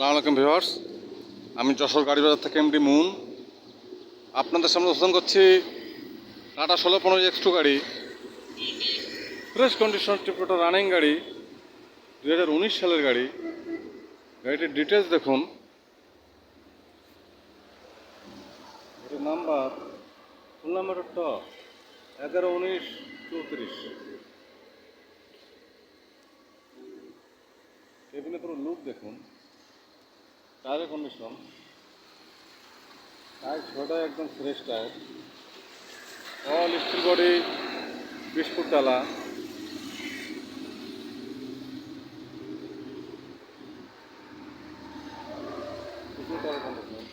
সালাম আলাইকুম আমি যশোর গাড়ি বাজার থেকে এমডি মুন। আপনাদের সামনে দর্শন করছি টাটা ষোলো পনেরো এক্স টু গাড়ি। ফ্রেশ কন্ডিশন টিপটা রানিং গাড়ি দু হাজার উনিশ সালের গাড়ি। গাড়িটির ডিটেলস দেখুন। নাম্বার ফুল নাম্বারটা এগারো উনিশ চৌত্রিশ। কেবিনে পুরো লুক দেখুন। টায়ারের কন্ডিশন টায়ার ছটা একদম fresh tyre all steel body বিশ ফুট ডালা টায়ার কন্ডিশন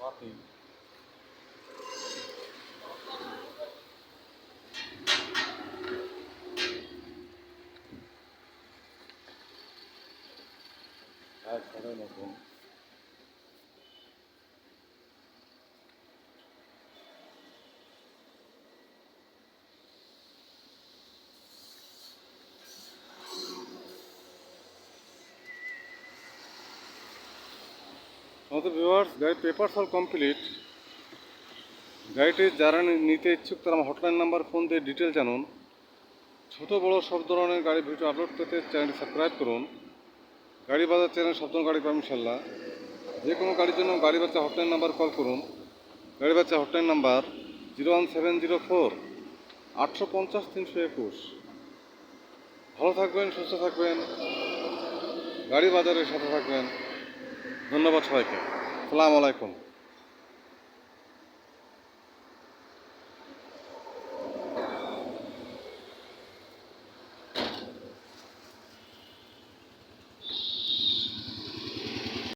পার্কিং আমাদের ভিউয়ার্স গাড়ির পেপার অল কমপ্লিট গাড়িটি যারা নিতে ইচ্ছুক তারা আমার হটলাইন নাম্বার ফোন দিয়ে ডিটেল জানুন। ছোট বড় সব ধরনের গাড়ি ভিডিও আপলোড পেতে চ্যানেলটি সাবস্ক্রাইব করুন। গাড়ি বাজার চ্যানেল সপ্তম গাড়ি পাবেন ইনশাল্লাহ যে কোনো গাড়ির জন্য গাড়ি বাচ্চা হটলাইন নাম্বার কল করুন। গাড়ি বাচ্চা hotline number zero one seven zero four আটশো পঞ্চাশ তিনশো একুশ। ভালো থাকবেন, সুস্থ থাকবেন। গাড়ি বাজারের সাথে থাকবেন। ধন্যবাদ সবাইকে। সালাম আলাইকুম।